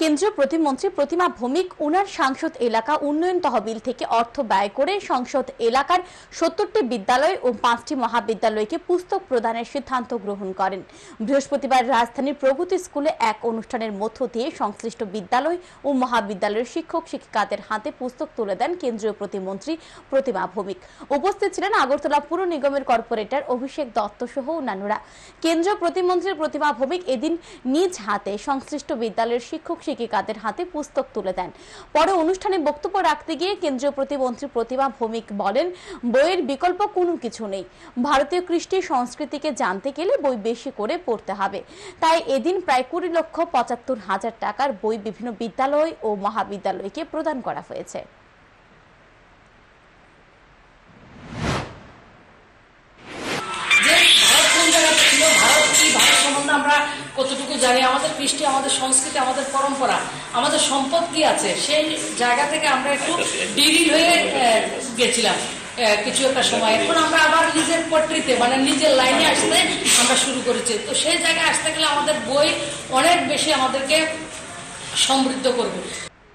কেন্দ্রীয় প্রতিমন্ত্রী প্রতিমা ভৌমিক, উনার সাংসদ এলাকা উন্নয়ন তহবিল থেকে অর্থ ব্যয় করে সংসদ এলাকার সত্তরটি বিদ্যালয় ও পাঁচটি মহাবিদ্যালয়কে পুস্তক প্রদানের সিদ্ধান্ত গ্রহণ করেন। বৃহস্পতিবার রাজধানীর প্রগতি স্কুলে এক অনুষ্ঠানের মধ্য দিয়ে সংশ্লিষ্ট বিদ্যালয় ও মহাবিদ্যালয়ের শিক্ষক শিক্ষিকাদের হাতে পুস্তক তুলে দেন কেন্দ্রীয় প্রতিমন্ত্রী প্রতিমা ভৌমিক। উপস্থিত ছিলেন আগরতলা পুর নিগমের কর্পোরেটর অভিষেক দত্ত সহ অন্যান্যরা। কেন্দ্রীয় প্রতিমন্ত্রী প্রতিমা ভৌমিক এদিন নিজ হাতে সংশ্লিষ্ট বিদ্যালয়ের শিক্ষক শিক্ষিকাদের হাতে পুস্তক তুলে দেন। পরে অনুষ্ঠানে বক্তব্য রাখতে গিয়ে কেন্দ্রীয় প্রতিমন্ত্রী প্রতিমা ভৌমিক বলেন, বইয়ের বিকল্প কোনো কিছু নেই। ভারতীয় কৃষ্টি সংস্কৃতিকে জানতে গেলে বই বেশি করে পড়তে হবে। তাই এদিন প্রায় কুড়ি লক্ষ পঁচাত্তর হাজার টাকার বই বিভিন্ন বিদ্যালয় ও মহাবিদ্যালয়কে প্রদান করা হয়েছে। কতটুকু জানি আমাদের কৃষ্টি আমাদের সংস্কৃতি আমাদের পরম্পরা আমাদের সম্পদ কি আছে সেই জায়গা থেকে আমরা একটু ডিরিল হয়ে গেছিলাম কিছু একটা সময়। এখন আমরা আবার নিজের পট্রিতে মানে নিজের লাইনে আসতে আমরা শুরু করেছি। তো সেই জায়গায় আসতে গেলে আমাদের বই অনেক বেশি আমাদেরকে সমৃদ্ধ করবে।